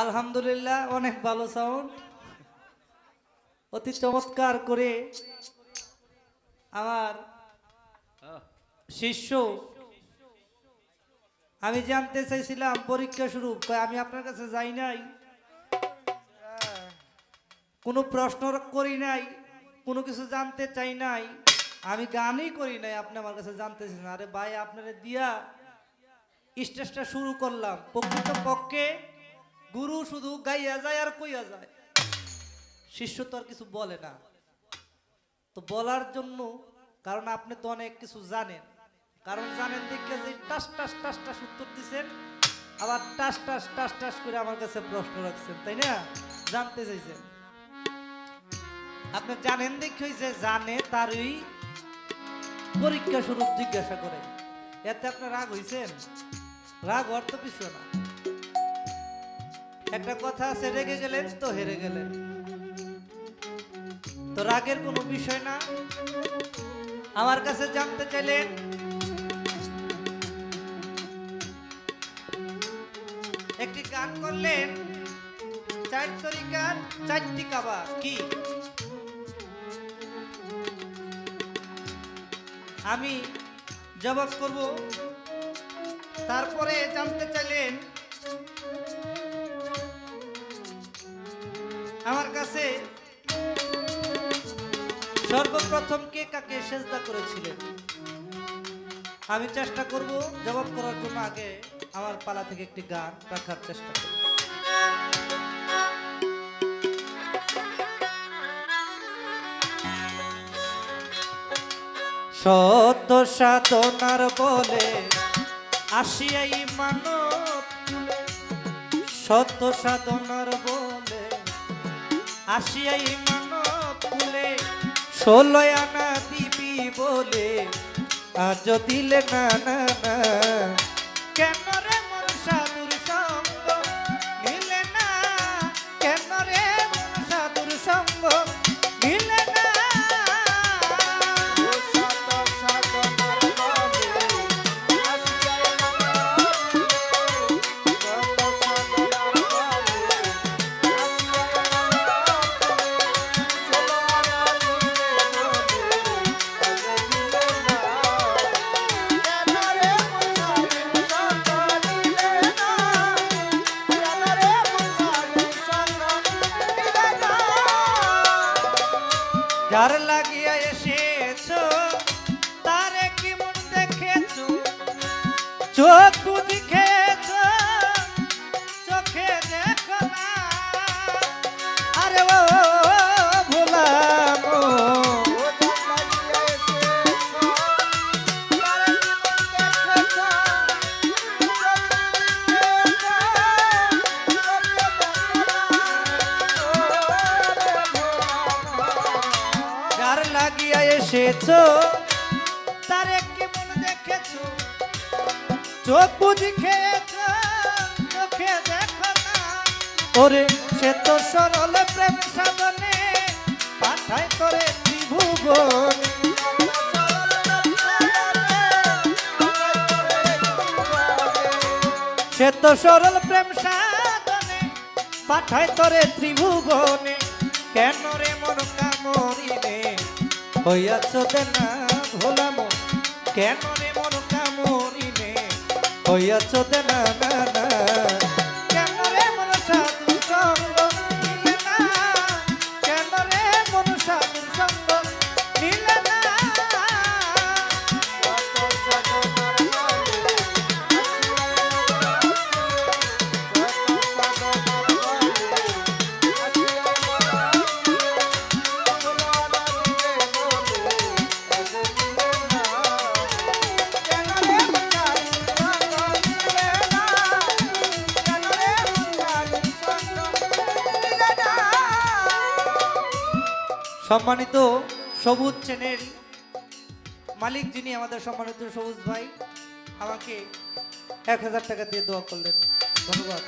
আলহামদুলিল্লাহ, অনেক ভালো সাউন্ড অতি চমৎকার করে আমার শিষ্য, আমি জানতে চাইছিলাম পরীক্ষা শুরু আমি আপনার কাছে যাই নাই। কোনো প্রশ্ন করি নাই, কোনো কিছু জানতে চাই নাই, আমি গানই করি নাই, আপনি আমার কাছে জানতে চাইছেন। আরে ভাই, আপনারা দিয়া স্টেজটা শুরু করলাম। প্রকৃত পক্ষে গুরু শুধু গাইয়া যায় আর কইয়া যায়। শিষ্য তো আর কিছু বলে না। তো বলার জন্য, কারণ আপনি তো অনেক কিছু জানেন। কারণ জানেন দেখে যে টাস টাস টাস টাস উত্তর দিচ্ছেন আবার টাস টাস টাস টাস করে আমার কাছে প্রশ্ন রাখছেন, তাই না? জানতে চাইছেন। আপনি জানেন দেখে যে জানে তারই পরীক্ষা স্বরূপ জিজ্ঞাসা করে। এতে আপনার রাগ হইছেন? রাগ অর্থ কিছু না। একটা কথা আছে, রেগে গেলেন তো হেরে গেলেন। তো রাগের কোনো বিষয় না? আমার কাছে জানতে চাইলেন? একটি গান করলেন, চার তরিকার চারটি কাবা কি? আমি জবাব করব। তারপরে জানতে চাইলেন আমার কাছে সর্বপ্রথম কে কাকে সেজদা করেছিলেন? আমি চেষ্টা করব জবাব করার জন্য আগে আমার পালা থেকে একটি গান রাখার চেষ্টা করব। সত্য সাধনার বলে আসিয়াই মানব। সত্য সাধনার বলে আসিয়াই মানব কুলে ষোলো আনা দিবি বলে আজ দিলে না না না। চোখ খেয়েছো চোখে দেখো আরে ও যার লাগিয়া এসেছ তারে কি দেখেছ? চোখ বুঝি খেয়েছো চোখে দেখো না। ওরে, সে তো সরল প্রেম সাধনে পাঠায় করে সে তো সরল প্রেম সাধনে পাঠায় করে ত্রিভুবনে কেন রে মন কামরিনে হইয়াছ না ভোলাম। কেন রে হইয়াছ না না। সম্মানিত সবুজ চ্যানেল মালিক যিনি আমাদের সম্মানিত সবুজ ভাই, আমাকে এক হাজার টাকা দিয়ে দোয়া করলেন। ধন্যবাদ।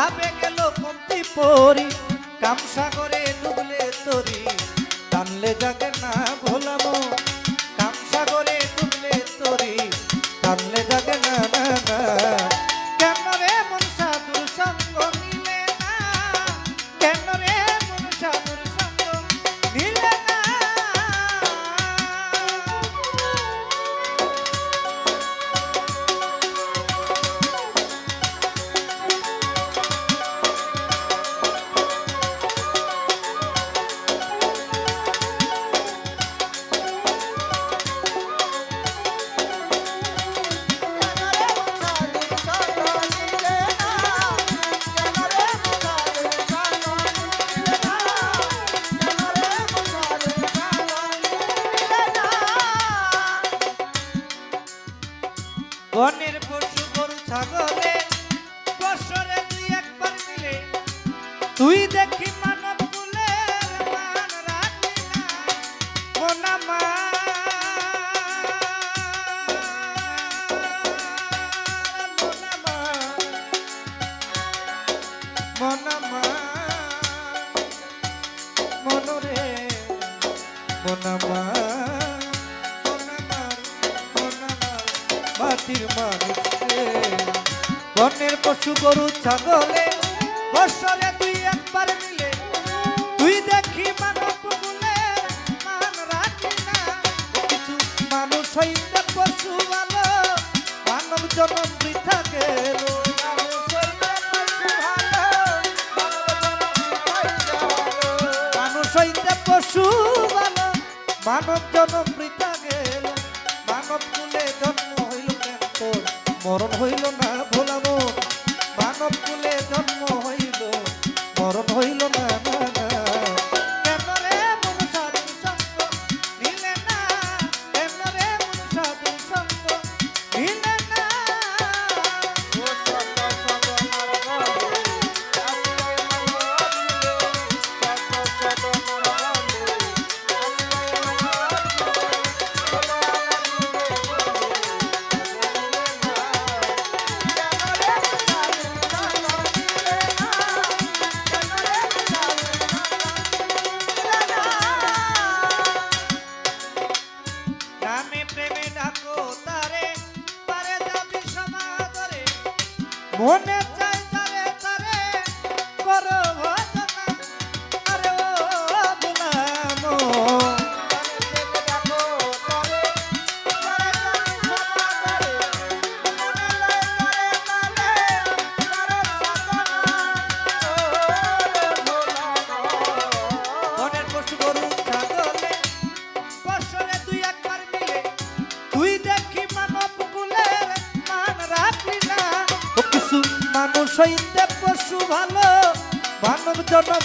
যাবে গেল কামসা বনের পশু গরু ছাগলে। বছরে দুই একবার মিলে। তুই দেখিস মাটির মানুষ বনের পশু গরু, ছাগলে, বৎসরে তুই একবার মিলে। তুই দেখি মানব মান রাখি না। কিছু মানুষ হইতে পশু ভালো, মানব জনম তুই থাকে মানুষ হইতে পশু ভালো, মানব জনম পৃথা হইল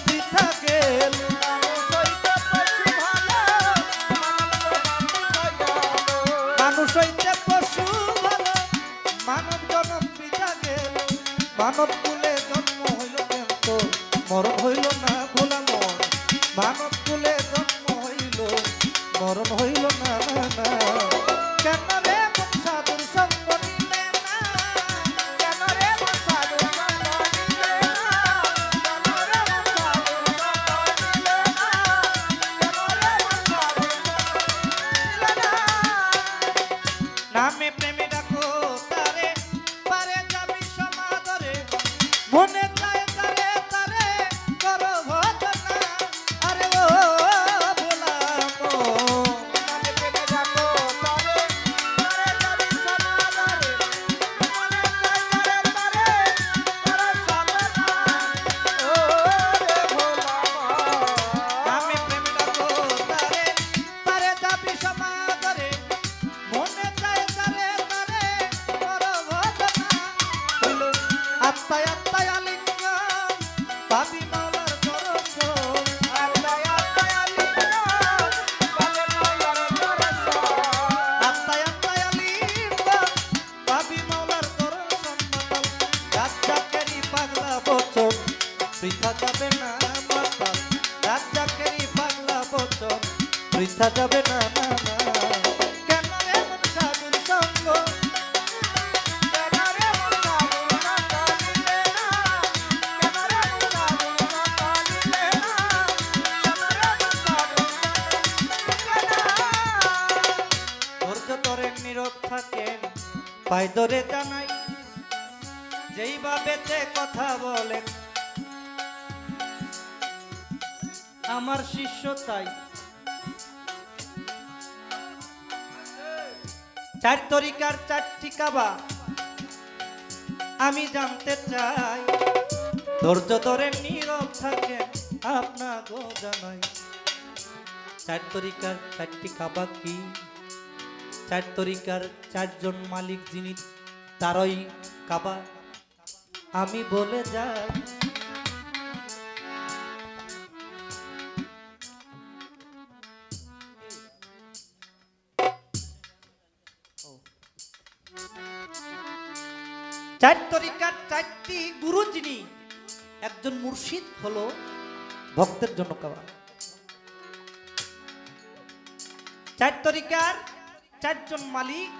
শান্তি থাকে যাবে না মাতাল রাজ্জাকেরই পাগলা বচন। বৃথা যাবে না না কেন এমন সাধুর সঙ্গ? কেন রে মন সাধুর সঙ্গ নিলে না? কেন আমার শিষ্য তাই। চার তরিকার চারটি কাবা আমি জানতে চাই। ধৈর্য ধরে নীরব থাকেন আপনাকেও জানাই চার তরিকার চারটি কাবা কি? চার তরিকার চারজন মালিক যিনি তারই কাবা। আমি বলে যাই চার তরিকার চারটি গুরু যিনি, একজন মুর্শিদ হলো ভক্তের জন্য কাবা চার তরিকার চারজন মালিক,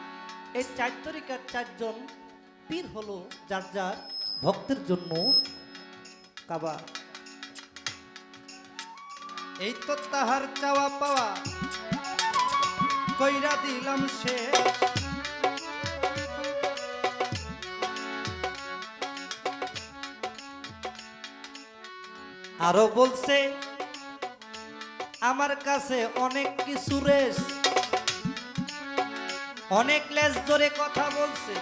এই চার তরিকার চারজন পীর হলো যার যার ভক্তের জন্য কাবা এই তো তাহার চাওয়া পাওয়া, কইরা দিলাম সে আরও বলছে, আমার কাছে অনেক কিছু রেস। অনেক লেজ ধরে কথা বলছে,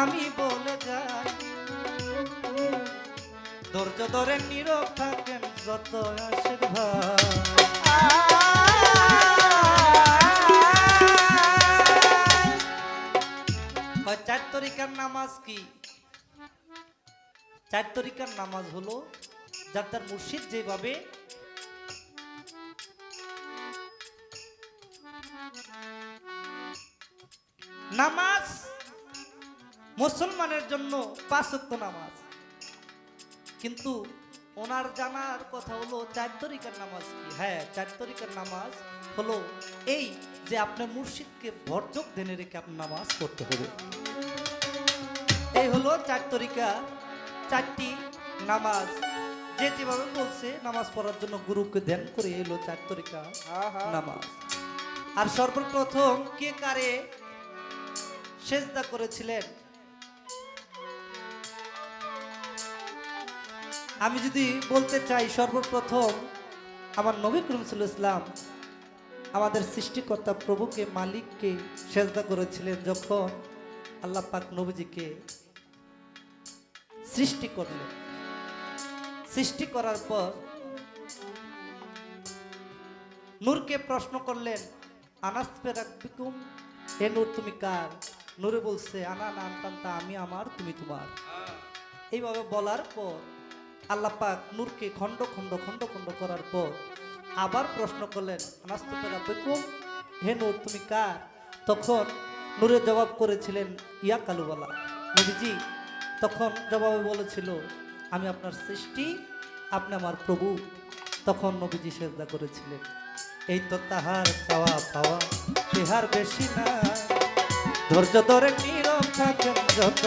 আমি বলে যাই। ধৈর্য ধরে নীরব থাকেন যত ভাই চার তরিকার নামাজ কি? চার তরিকার নামাজ হলো যার তার মুর্শিদ যেভাবে নামাজ মুসলমানের জন্য পাঁচ নামাজ। কিন্তু ওনার জানার কথা হলো চার তরিকার নামাজ কি? হ্যাঁ চার তরিকার নামাজ হলো এই যে আপনার মুর্শিদকে ভরযোগ দেনে রেখে আপনার নামাজ পড়তে হবে। এই হলো চার তরিকা, চারটি নামাজ। যে যেভাবে বলছে নামাজ পড়ার জন্য গুরুকে ধ্যান করে এলো চার তরিকা নামাজ। আর সর্বপ্রথম কে কারে সেজদা করেছিলেন? আমি যদি বলতে চাই সর্বপ্রথম আমার নবী করিম সাল্লাল্লাহু আলাইহি ইসলাম আমাদের সৃষ্টিকর্তা প্রভুকে মালিককে সেজদা করেছিলেন যখন আল্লাহ পাক নবীজিকে সৃষ্টি করলেন। সৃষ্টি করার পর নূরকে প্রশ্ন করলেন, আনাস পেরাকুম হে নূর, তুমি কার? নূরে বলছে, আনা নাম টানতা আমি আমার, তুমি তোমার। এইভাবে বলার পর আল্লাহ পাক নূরকে খণ্ড খণ্ড খণ্ড খণ্ড করার পর আবার প্রশ্ন করলেন আনাস্তু পেরাকুম হে নূর, তুমি কার? তখন নূরে জবাব করেছিলেন, ইয়া কালুবালা। নবীজি তখন জবাবে বলেছিল আমি আপনার সৃষ্টি, আপনি আমার প্রভু। তখন নবীজি সেজদা করেছিলেন। এই তো তাহার চাওয়া পাওয়া, ইহার বেশি না ধৈর্য ধরে নীরব থাকেন যত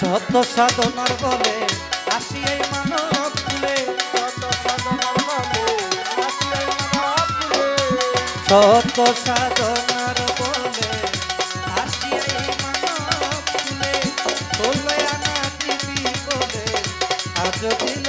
সত্য সাধনার বলে আসি এই মানব কুলে সত্য সাধনার বলে আসি এই মানব সাধনার আজ